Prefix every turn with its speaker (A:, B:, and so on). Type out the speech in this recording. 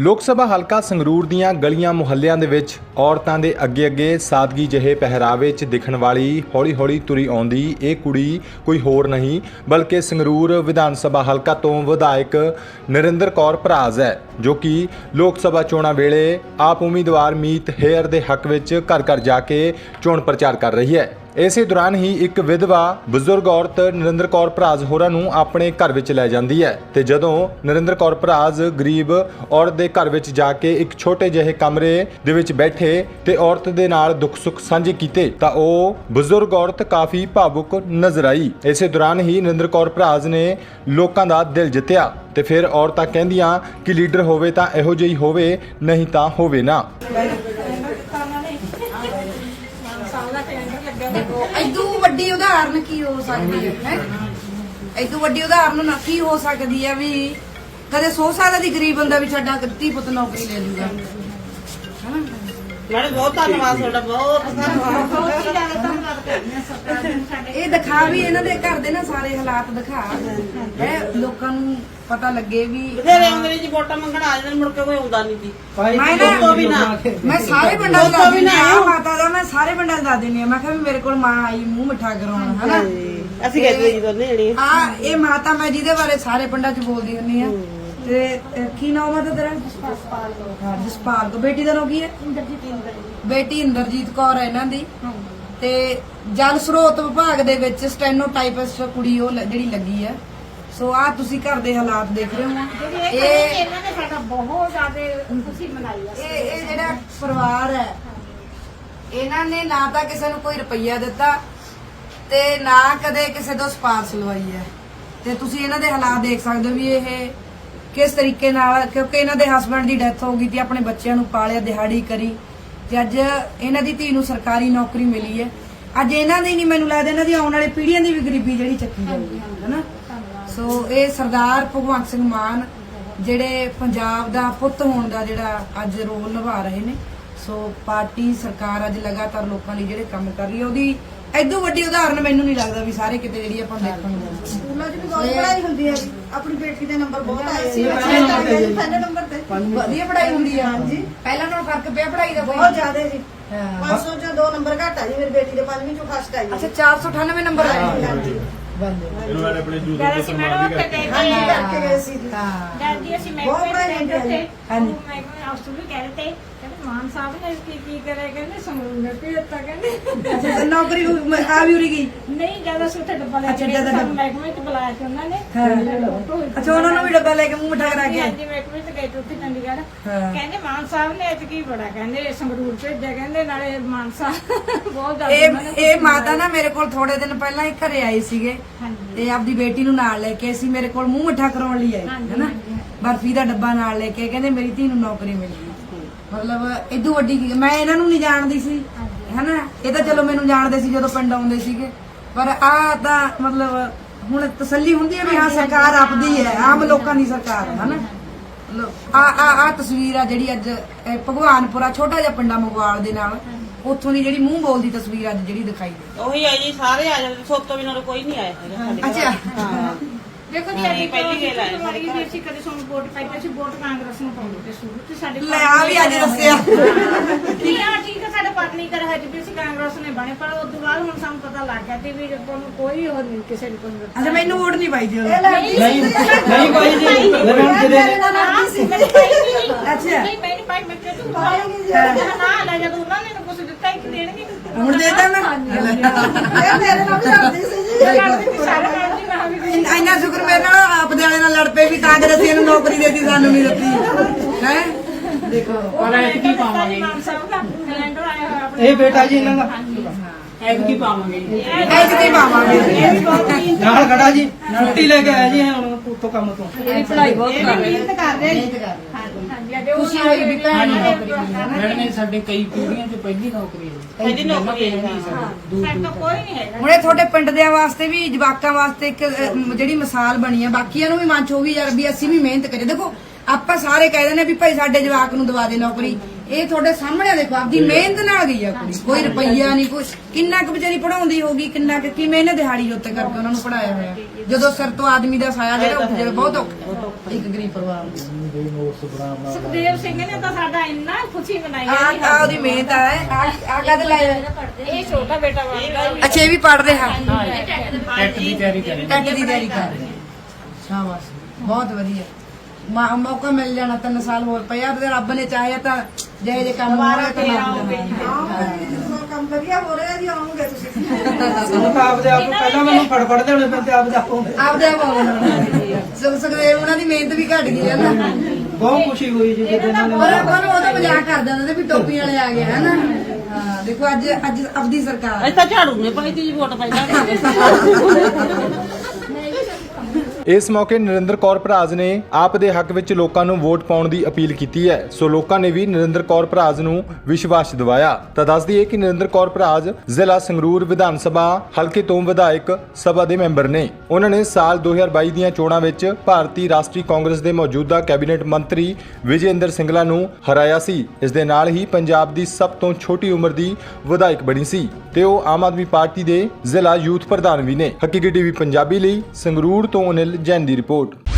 A: ਲੋਕ ਸਭਾ ਹਲਕਾ ਸੰਗਰੂਰ ਦੀਆਂ ਗਲੀਆਂ ਮੁਹੱਲਿਆਂ ਦੇ ਵਿੱਚ ਔਰਤਾਂ ਦੇ ਅੱਗੇ-ਅੱਗੇ ਸਾਦਗੀ ਜਿਹੇ ਪਹਿਰਾਵੇ 'ਚ ਦਿਖਣ ਵਾਲੀ ਹੌਲੀ-ਹੌਲੀ ਤੁਰੀ ਆਉਂਦੀ ਇਹ ਕੁੜੀ ਕੋਈ ਹੋਰ ਨਹੀਂ, ਬਲਕਿ ਸੰਗਰੂਰ ਵਿਧਾਨ ਸਭਾ ਹਲਕਾ ਤੋਂ ਵਿਧਾਇਕ ਨਰਿੰਦਰ ਕੌਰ ਭਰਾਜ਼ ਹੈ, ਜੋ ਕਿ ਲੋਕ ਸਭਾ ਚੋਣਾਂ ਵੇਲੇ ਆਪ ਉਮੀਦਵਾਰ ਮੀਤ ਹੇਅਰ ਦੇ ਹੱਕ ਵਿੱਚ ਘਰ-ਘਰ ਜਾ ਕੇ ਚੋਣ ਪ੍ਰਚਾਰ ਕਰ ਰਹੀ ਹੈ। ਇਸੇ ਦੌਰਾਨ ਹੀ ਇੱਕ ਵਿਧਵਾ ਬਜ਼ੁਰਗ ਔਰਤ ਨਰਿੰਦਰ ਕੌਰ ਭਰਾਜ਼ ਹੋਰਾਂ ਨੂੰ ਆਪਣੇ ਘਰ ਵਿੱਚ ਲੈ ਜਾਂਦੀ ਹੈ ਤੇ ਜਦੋਂ ਨਰਿੰਦਰ ਕੌਰ ਭਰਾਜ਼ ਗਰੀਬ ਔਰਤ ਦੇ ਘਰ ਵਿੱਚ ਜਾ ਕੇ ਇੱਕ ਛੋਟੇ ਜਿਹੇ ਕਮਰੇ ਦੇ ਵਿੱਚ ਬੈਠੇ ਤੇ ਔਰਤ ਦੇ ਨਾਲ ਦੁੱਖ ਸੁੱਖ ਸਾਂਝੇ ਕੀਤੇ ਤਾਂ ਉਹ ਬਜ਼ੁਰਗ ਔਰਤ ਕਾਫੀ ਭਾਵੁਕ ਨਜ਼ਰ ਆਈ। ਇਸੇ ਦੌਰਾਨ ਹੀ ਨਰਿੰਦਰ ਕੌਰ ਭਰਾਜ਼ ਨੇ ਲੋਕਾਂ ਦਾ ਦਿਲ ਜਿੱਤਿਆ ਤੇ ਫਿਰ ਔਰਤਾਂ ਕਹਿੰਦੀਆਂ ਕਿ ਲੀਡਰ ਹੋਵੇ ਤਾਂ ਇਹੋ ਜਿਹੀ ਹੋਵੇ, ਨਹੀਂ ਤਾਂ ਹੋਵੇ ਨਾ
B: ਦੇਖੋ ਐਦੂ ਵੱਡੀ ਉਦਾਹਰਨ ਕੀ ਹੋ ਸਕਦੀ ਹੈ? ਹੈ? ਐਦੂ ਵੱਡੀ ਉਦਾਹਰਨ ਨਾ ਕੀ ਹੋ ਸਕਦੀ ਹੈ ਵੀ ਕਦੇ ਸੋਚ ਸਕਦਾ ਦੀ ਗਰੀਬ ਬੰਦਾ ਵੀ ਸਾਡਾ ਧੀ ਪੁੱਤ ਨੌਕਰੀ ਲੈ ਲੂਗਾ?
C: ਮੈਡਮ ਬਹੁਤ ਧੰਨਵਾਦ ਤੁਹਾਡਾ ਬਹੁਤ
B: ਇਹ ਦਿਖਾ ਵੀ ਇਹਨਾਂ ਦੇ ਘਰ ਦੇ ਨਾ ਸਾਰੇ ਹਾਲਾਤ ਦਿਖਾ। ਹੈ ਲੋਕਾਂ ਨੂੰ ਪਤਾ ਲੱਗੇ ਵੀ
C: ਬਥੇਰੇ ਅੰਗਰੇਜ਼ੀ ਵੋਟਾਂ ਮੰਗਣ ਆ ਜਾਂਦੇ ਨੇ, ਮੁੜ ਕੇ ਕੋਈ ਆਉਂਦਾ ਨਹੀਂ ਜੀ।
B: ਮੈਂ
C: ਤੋਂ ਵੀ ਨਾ।
B: ਨਾ। ਮੈਂ ਸਾਰੇ ਪਿੰਡਾਂ ਨੂੰ ਦੱਸ
C: ਵੀ
B: ਦਿੰਦੀ
C: ਨਾ
B: ਆ ਮਾਤਾ ਦਾ ਮੈਂ ਸਾਰੇ ਪਿੰਡਾਂ ਨੂੰ ਦੱਸ ਦਿੰਦੀ ਆ ਮੈਂ ਕਿਹਾ ਵੀ ਮੇਰੇ ਕੋਲ ਮਾਂ ਆਈ ਮੂੰਹ ਮਿੱਠਾ ਕਰਾਉਣ ਹਨਾ?
C: ਅਸੀਂ ਕਹਿੰਦੇ ਜੀ ਦੋਨੇ ਜਣੀ।
B: ਆ ਇਹ ਮਾਤਾ ਮੈਂ ਜਿਹਦੇ ਬਾਰੇ ਸਾਰੇ ਪਿੰਡਾਂ 'ਚ ਬੋਲਦੀ ਹੁੰਨੀ ਆ ਤੇ ਅਹ, ਕੀ ਨਾਮ ਆ ਤੇਰਾ? ਜਸਪਾਲ ਹਾਂ ਜਸਪਾਲ ਕੋ ਬੇਟੀ ਦਾ ਨਾਮ ਕੀ ਹੈ? ਇੰਦਰਜੀਤ ਬੇਟੀ ਇੰਦਰਜੀਤ ਕੌਰ ਹੈ ਇਹਨਾਂ ਦੀ। ਤੇ ਜਲ ਸਰੋਤ ਵਿਭਾਗ ਦੇ ਵਿੱਚ ਸਟੈਨੋਟਾਈਪਿਸਟ ਕੁੜੀ ਉਹ ਲ- ਜਿਹੜੀ ਲੱਗੀ ਆ ਸੋ ਆ ਤੁਸੀਂ ਘਰ ਦੇ ਹਾਲਾਤ ਦੇਖ ਰਹੇ ਹੋ।
D: ਇਹ
B: ਇਹ
D: ਇਹਨਾਂ ਨੇ ਸਾਡਾ ਬਹੁਤ ਜ਼ਿਆਦਾ ਖੁਸ਼ੀ ਮਨਾਈ ਆ।
B: ਇਹ ਇਹ ਜਿਹੜਾ ਪਰਿਵਾਰ ਹੈ ਇਹਨਾਂ ਨੇ ਨਾ ਤਾਂ ਕਿਸੇ ਨੂੰ ਕੋਈ ਰੁਪਈਆ ਦਿੱਤਾ ਤੇ ਨਾ ਕਦੇ ਕਿਸੇ ਤੋਂ ਸਪਾਰਸ਼ ਲਵਾਈ ਹੈ। ਤੇ ਤੁਸੀਂ ਇਹਨਾਂ ਦੇ ਹਾਲਾਤ ਦੇਖ ਸਕਦੇ ਹੋ ਵੀ ਇਹ ਕਿਸ ਤਰੀਕੇ ਨਾਲ ਕਿਉਂਕਿ ਇਹਨਾਂ ਦੇ ਹਸਬੰਡ ਦੀ ਡੈਥ ਹੋ ਗਈ ਤੇ ਆਪਣੇ ਬੱਚਿਆਂ ਨੂੰ ਪਾਲਿਆ ਦਿਹਾੜੀ ਕਰੀ। ਤੇ ਅੱਜ ਇਹਨਾਂ ਦੀ ਧੀ ਨੂੰ ਸਰਕਾਰੀ ਨੌਕਰੀ ਮਿਲੀ ਹੈ। ਅੱਜ ਇਹਨਾਂ ਦੀ ਨਹੀਂ ਮੈਨੂੰ ਲੱਗਦਾ ਇਹਨਾਂ ਦੀ ਆਉਣ ਵਾਲੀ ਪੀੜ੍ਹੀਆਂ ਦੀ ਵੀ ਗਰੀਬੀ ਜਿਹੜੀ ਚੱਕੀ ਜਾਊਗੀ ਹੈਨਾ? ਸੋ ਇਹ ਸਰਦਾਰ ਭਗਵੰਤ ਸਿੰਘ ਮਾਨ ਜਿਹੜੇ ਪੰਜਾਬ ਦਾ ਪੁੱਤ ਹੋਣ ਦਾ ਜਿਹੜਾ ਅੱਜ ਰੋਲ ਨਿਭਾ ਰਹੇ ਨੇ। ਸੋ ਪਾਰਟੀ ਸਰਕਾਰ ਅੱਜ ਲਗਾਤਾਰ ਲੋਕਾਂ ਲਈ ਜਿਹੜੇ ਕੰਮ ਕਰ ਰਹੀ ਹੈ ਉਹਦੀ ਐਦੋਂ ਵੱਡੀ ਉਦਾਹਰਨ ਮੈਨੂੰ ਨਹੀਂ ਲੱਗਦਾ ਵੀ ਸਾਰੇ ਕਿਤੇ ਜਿਹੜੀ ਆਪਾਂ ਦੇਖਣ ਨੂੰ ਮਿਲਦੀ
E: ਸਕੂਲਾਂ 'ਚ ਵੀ ਬਹੁਤ ਪੜ੍ਹਾਈ ਹੁੰਦੀ ਹੈ। ਜੀ। ਆਪਣੀ ਬੇਟੀ ਦੇ ਨੰਬਰ ਬਹੁਤ ਆਏ ਸੀ। ਪਹਿਲੇ ਨੰਬਰ ਤੇ
B: ਵਧੀਆ ਪੜ੍ਹਾਈ ਹੁੰਦੀ ਆ। ਹਾਂਜੀ। ਪਹਿਲਾਂ ਨਾਲੋਂ ਫ਼ਰਕ ਪਿਆ ਪੜ੍ਹਾਈ ਦਾ
E: ਬਹੁਤ
B: ਕੋਈ
E: ਜ਼ਿਆਦਾ ਜੀ। 500 ਚੋਂ ਦੋ ਨੰਬਰ ਘੱਟ ਆ ਜੀ। ਮੇਰੀ ਬੇਟੀ ਦੇ ਪੰਜਵੀਂ ਚੋਂ ਫਸਟ ਆਈ
B: ਅੱਛਾ 498 ਨੰਬਰ ਆਏ
E: ਹਾਂਜੀ।
D: ਤੇ
E: ਕਰਕੇ। ਗਏ ਸੀ
B: ਹਾਂ।
E: ਬਹੁਤ
D: ਵੀ ਕਹਿ ਤੇ ਕਹਿੰਦੇ ਮਾਨ ਸਾਹਿਬ ਨੇ ਕੀ ਕੀ ਕਰਿਆ? ਕਹਿੰਦੇ ਸੰਗਰੂਰ ਨੇ ਭੇਜਤਾ ਕਹਿੰਦੇ।
B: ਅੱਛਾ ਤੇ ਨੌਕਰੀ ਕੋਈ ਆ ਵੀ ਉਰੀ ਗਈ?
D: ਨਹੀਂ ਡੱਬਾ ਲੈ ਕੇ
B: ਜਦ
D: ਗਏ ਸਾਨੂੰ
B: ਡੱਬਾ-
D: ਮਹਿਕਮੇ ਚ ਬੁਲਾਇਆ ਸੀ ਉਹਨਾਂ ਨੇ।
B: ਹਾਂ। ਅੱਛਾ ਉਹਨਾਂ ਨੂੰ ਵੀ ਡੱਬਾ ਲੈ ਕੇ ਮੂੰਹ ਮਿਠਾ ਕਰਾ ਕੇ।
D: ਹਾਂਜੀ ਮਹਿਕਮੇ ਚ ਗਏ ਤੇ ਉੱਥੇ ਚੰਡੀਗੜ੍ਹ। ਕਹਿੰਦੇ ਮਾਨ ਸਾਹਿਬ ਨੇ ਇਤਕੀ ਬੜਾ ਕਹਿੰਦੇ ਸੰਗਰੂਰ ਭੇਜਿਆ ਕਹਿੰਦੇ ਨਾਲੇ ਮਾਨ ਸਾਹਿਬ ਬਹੁਤ ਜ਼ਿਆਦਾ
B: ਇਹ
D: ਉਹਨਾਂ ਨੇ
B: ਇਹ ਮਾਤਾ ਨਾ ਮੇਰੇ ਕੋਲ ਥੋੜੇ ਦਿਨ ਪਹਿਲਾਂ ਹੀ ਘਰੇ ਆਏ ਸੀਗੇ। ਤੇ ਆਪਦੀ ਬੇਟੀ ਨੂੰ ਨਾਲ ਲੈ ਕੇ ਅਸੀਂ ਮੇਰੇ ਕੋਲ ਮੂੰਹ ਮਿੱਠਾ ਕਰਾਉਣ ਲਈ ਆਏ ਹੈਨਾ। ਬਰਫੀ ਦਾ ਡੱਬਾ ਨਾਲ ਲੈ ਕੇ ਕਹਿੰਦੇ ਮੇਰੀ ਧੀ ਨੂੰ ਨੌਕਰੀ ਮਿਲ। ਗਈ ਮਤਲਬ ਇਦੋਂ ਵੱਡੀ ਕੀ- ਮੈਂ ਇਹਨਾਂ ਨੂੰ ਨਹੀਂ ਜਾਣਦੀ ਸੀ ਹੈਨਾ? ਇਹ ਤਾਂ ਚਲੋ ਮੈਨੂੰ ਜਾਣਦੇ ਸੀ ਜਦੋਂ ਪਿੰਡ ਆਉਂਦੇ ਸੀਗੇ। ਪਰ ਆ ਤਾਂ ਮਤਲਬ ਹੁਣ ਤਸੱਲੀ ਹੁੰਦੀ ਹੈ ਵੀ ਹਾਂ ਸਰਕਾਰ ਆਪਦੀ ਹੈ ਆਮ ਲੋਕਾਂ ਦੀ ਸਰਕਾਰ ਹੈ ਹੈਨਾ? ਆ ਆ ਆ ਤਸਵੀਰ ਆ ਜਿਹੜੀ ਅੱਜ ਭਗਵਾਨਪੁਰਾ ਛੋਟਾ ਜਿਹਾ ਪਿੰਡਾ ਮਗਵਾਲ ਦੇ ਨਾਲ। ਉੱਥੋਂ ਦੀ ਜਿਹੜੀ ਮੂੰਹ ਬੋਲਦੀ ਤਸਵੀਰ ਅੱਜ ਜਿਹੜੀ ਦਿਖਾਈ ਦੇ।
C: ਉਹੀ ਆਈ ਜੀ ਸਾਰੇ ਆ ਜਾਂਦੇ ਸੋਤ ਤੋਂ ਬਿਨਾਂ ਕੋਈ ਨਹੀਂ ਆਇਆ ਹੈਗਾ ਸਾਡੇ ਘਰ।
B: ਅੱਛਾ
C: ਹਾਂ।
D: ਦੇਖੋ ਜੀ
C: ਹਾਂ,
D: ਅਸੀਂ
C: ਪਹਿਲੀ ਗੱਲ
D: ਵਾਰ
C: ਸਾਡੇ ਘਰ।
D: ਅਸੀਂ ਕਦੇ ਸਾਨੂੰ ਵੋਟ ਪਾਈ ਤੇ ਅਸੀਂ ਵੋਟ ਕਾਂਗਰਸ ਨੂੰ ਪਾਉਂਦੇ ਤੇ ਸ਼ੁਰੂ ਤੇ ਸਾਡੇ
B: ਲੈ ਆ ਵੀ ਅੱਜ ਦੱਸਿਆ।
D: ਠੀਕ ਹੈ ਠੀਕ ਹੈ ਸਾਡੇ ਪਤਨੀ ਕਰ ਹੈ ਜੀ ਅਸੀਂ ਕਾਂਗਰਸ ਨੇ ਬਣੇ ਪਰ ਉਸ ਤੋਂ ਬਾਅਦ ਹੁਣ ਸਾਨੂੰ ਪਤਾ ਲੱਗ ਗਿਆ ਤੇ ਵੀ ਤੁਹਾਨੂੰ ਕੋਈ ਹੋਰ ਨਹੀਂ ਕਿਸੇ ਨੂੰ ਕੋਈ
B: ਅੱਛਾ ਮੈਨੂੰ ਵੋਟ ਨਹੀਂ ਪਾਈ ਜੀ।
D: ਨਹੀਂ
F: ਨਹੀਂ ਕੋਈ ਜੀ। ਲਗਨ ਜਿਹਦੇ
B: ਅੱਛਾ।
D: ਨਹੀਂ ਮੈਂ ਪਾਈ ਮੈਂ ਕਿਹਾ ਤੂੰ ਪਾਏਂਗੀ ਨਾ ਲੈ ਜਦੋਂ ਉਹਨਾਂ ਨੇ ਤਾਂ ਕੁਝ ਦਿੱਤਾ ਹੀ ਦੇਣਗੇ?
B: ਹੁਣ ਦੇ ਤਾ ਨਾ
E: ਇਹ ਮੇਰੇ ਨਾਲ ਵੀ ਲੜਦੀ ਸੀ ਜੀ।
D: ਸਾਰੇ ਕੰਮ ਦੀ ਮੈਂ ਵੀ
B: ਇੰਨਾ ਇੰਨਾ ਸ਼ੁਕਰ ਮੇਰੇ ਨਾਲ ਆਪਦੇ ਵਾਲੇ ਨਾਲ ਲੜ ਪਏ ਵੀ ਕਾਂਗਰਸੀਆਂ ਨੂੰ ਨੌਕਰੀ ਦੇਤੀ ਸਾਨੂੰ ਨਹੀਂ ਦਿੱਤੀ। ਹੈ? ਦੇਖੋ
F: ਪਰ ਐਤਕੀ ਪਾਵਾਂਗੇ।
D: ਮਾਨ ਸਾਹਿਬ ਦਾ ਕੈਲੰਡਰ ਆਇਆ ਹੋਇਆ ਆਪਣੇ
F: ਇਹ ਬੇਟਾ ਜੀ ਇਹਨਾਂ ਦਾ। ਐਤਕੀ ਪਾਵਾਂਗੇ।
B: ਐਤਕੀ ਪਾਵਾਂਗੇ।
F: ਨਾਲ ਖੜਾ ਜੀ ਛੁੱਟੀ ਲੈ ਕੇ ਆਇਆ ਜੀ ਹੁਣ। ਉੱਥੋਂ ਕੰਮ ਤੋਂ।
B: ਪੜਾਈ ਬਹੁਤ
D: ਇਹ ਵੀ ਮਿਹਨਤ ਕਰ ਰਹੇ ਨੇ ਹਾਂਜੀ। ਅੱਜ ਉਹ
B: ਖੁਸ਼ੀ ਹੋਈ ਵੀ ਭੈਣ ਨੂੰ ਨੌਕਰੀ
F: ਮੈਡਮ ਨੇ ਸਾਡੇ ਕਈ ਪੀੜ੍ਹੀਆਂ ਚ ਪਹਿਲੀ ਨੌਕਰੀ ਹੈ
C: ਪਹਿਲੀ ਨੌਕਰੀ ਹੈ ਜੀ।
D: ਸਾਡੇ ਤੋਂ ਕੋਈ ਨਹੀਂ ਹੈਗਾ।
B: ਹੁਣ ਤੁਹਾਡੇ ਪਿੰਡ ਦੇ ਵਾਸਤੇ ਵੀ ਜਵਾਕਾਂ ਵਾਸਤੇ ਇੱਕ ਅਹ, ਮ- ਜਿਹੜੀ ਮਿਸਾਲ ਬਣੀ ਹੈ ਬਾਕੀਆਂ ਨੂੰ ਵੀ ਮਨ ਚ ਹੋਊਗੀ ਯਾਰ ਵੀ ਅਸੀਂ ਵੀ ਮਿਹਨਤ ਕਰੀਏ। ਦੇਖੋ ਆਪਾਂ ਸਾਰੇ ਕਹਿ ਦਿੰਦੇ ਵੀ ਭਾਈ ਸਾਡੇ ਜਵਾਕ ਨੂੰ ਦਵਾ ਦੇ ਨੌਕਰੀ। ਇਹ ਤੁਹਾਡੇ ਸਾਹਮਣੇ ਆ ਦੇਖੋ ਆਪਦੀ ਮਿਹਨਤ ਨਾਲ ਗਈ ਆ ਕੁੜੀ। ਕੋਈ ਰੁਪਈਆ ਨਹੀਂ ਕੁਛ ਕਿੰਨਾ ਕੁ ਵਿਚਾਰੀ ਪੜਾਉਂਦੀ ਹੋਗੀ ਕਿੰਨਾ ਕੁ ਕਿਵੇਂ ਇਹਨੇ ਦਿਹਾੜੀ ਉੱਤੇ ਕਰਕੇ ਉਹਨਾਂ ਨੂੰ ਪੜਾਇਆ ਹੋਇਆ। ਜਦੋਂ ਸਿਰ ਤੋਂ ਆਦਮੀ ਦਾ ਸਾਇਆ ਜਿਹੜਾ ਉੱਠ ਜਾਵੇ ਬਹੁਤ ਔਖਾ ਇੱਕ ਗਰੀਬ ਪਰਿਵਾਰ ਨੂੰ
D: ਸੁਖਦੇਵ ਸਿੰਘ ਨੇ ਤਾਂ ਸਾਡਾ ਇੰਨਾ ਖੁਸ਼ੀ ਮਨਾਈ
B: ਆ ਆ ਉਹਦੀ ਮਿਹਨਤ ਆ ਆ ਕਦ ਲਾਇਆ
D: ਇਹ ਛੋਟਾ ਬੇਟਾ ਵਾਂਗਾ
B: ਅੱਛਾ ਇਹ ਵੀ ਪੜ ਰਿਹਾ
F: ਟੈਟ ਦੀ ਤਿਆਰੀ ਕਰ
B: ਟੈਟ ਦੀ ਤਿਆਰੀ ਕਰ ਰਿਹਾ ਸ਼ਾਬਾਸ਼। ਬਹੁਤ ਵਧੀਆ। ਮਾ- ਮੌਕਾ ਮਿਲ ਜਾਣਾ ਤਿੰਨ ਸਾਲ ਹੋਰ ਪਿਆ ਤੇ ਰੱਬ ਨੇ ਚਾਹਿਆ ਤਾਂ ਜਿਹੇ ਜੇ ਕੰਮ ਹੋ ਰਿਹਾ ਤਾਂ
E: ਕੰਮ ਵਧੀਆ ਹੋ ਰਿਹਾ ਜੀ ਆਉਂਗੇ ਤੁਸੀਂ।
F: ਸਾਨੂੰ ਤਾਂ ਆਪਦੇ ਆਪ ਪਹਿਲਾਂ ਮੈਨੂੰ ਫੜ ਫੜ ਦੇਣੇ ਪੈਂਦੇ ਆਪਦੇ ਆਪ ਨੂੰ।
B: ਆਪਦੇ ਆਪ ਆਉਣਾ ਸੁਖ ਸੁਖਦੇਵ ਉਹਨਾਂ ਦੀ ਮਿਹਨਤ ਵੀ ਘਟ ਗਈ ਹੈ ਨਾ।
F: ਬਹੁਤ ਖੁਸ਼ੀ ਹੋਈ ਜੀ ਜਦੋਂ ਇਹਨਾਂ ਨੇ
B: ਪਰ ਆਪਾਂ ਨੂੰ ਉਹਦਾ ਮਜ਼ਾਕ ਕਰ ਦਿੰਦੇ ਨੇ ਵੀ ਟੋਪੀ ਵਾਲੇ ਆ ਗਏ ਹਨਾ। ਹਾਂ ਦੇਖੋ ਅੱਜ ਅੱਜ ਆਪਦੀ ਸਰਕਾਰ।
C: ਤਾਂ ਝਾੜੂ ਨੇ ਪਾਈ ਤੀ ਜੀ ਵੋਟ ਪਾਈ
A: ਇਸ ਮੌਕੇ ਨਰਿੰਦਰ ਕੌਰ ਭਰਾਜ ਨੇ ਆਪ ਦੇ ਹੱਕ ਵਿੱਚ ਲੋਕਾਂ ਨੂੰ ਵੋਟ ਪਾਉਣ ਦੀ ਅਪੀਲ ਕੀਤੀ ਹੈ। ਸੋ ਲੋਕਾਂ ਨੇ ਵੀ ਨਰਿੰਦਰ ਕੌਰ ਭਰਾਜ ਨੂੰ ਵਿਸ਼ਵਾਸ ਦਿਵਾਇਆ। ਤਾਂ ਦੱਸ ਦਈਏ ਕਿ ਨਰਿੰਦਰ ਕੌਰ ਭਰਾਜ ਜ਼ਿਲ੍ਹਾ ਸੰਗਰੂਰ ਵਿਧਾਨ ਸਭਾ, ਹਲਕੇ ਤੋਂ ਵਿਧਾਇਕ ਸਭਾ ਦੇ ਮੈਂਬਰ ਨੇ। ਉਹਨਾਂ ਨੇ ਸਾਲ 2022 ਦੀਆਂ ਚੋਣਾਂ ਵਿੱਚ ਭਾਰਤੀ ਰਾਸ਼ਟਰੀ ਕਾਂਗਰਸ ਦੇ ਮੌਜੂਦਾ ਕੈਬਨਿਟ ਮੰਤਰੀ ਵਿਜੇਂਦਰ ਸਿੰਗਲਾ ਨੂੰ ਹਰਾਇਆ ਸੀ। ਇਸ ਦੇ ਨਾਲ ਹੀ ਪੰਜਾਬ ਦੀ ਸਭ ਤੋਂ ਛੋਟੀ ਉਮਰ ਦੀ ਵਿਧਾਇਕ ਬਣੀ ਸੀ ਤੇ ਉਹ ਆਮ ਆਦਮੀ ਪਾਰਟੀ ਦੇ ਜ਼ਿਲ੍ਹਾ ਯੂਥ ਪ੍ਰਧਾਨ ਵੀ ਨੇ। ਹਕੀਕੀ ਟੀਵੀ ਪੰਜਾਬੀ ਲਈ ਸੰਗਰੂਰ ਤੋਂ ਅਨਿਲ religion the रिपोर्ट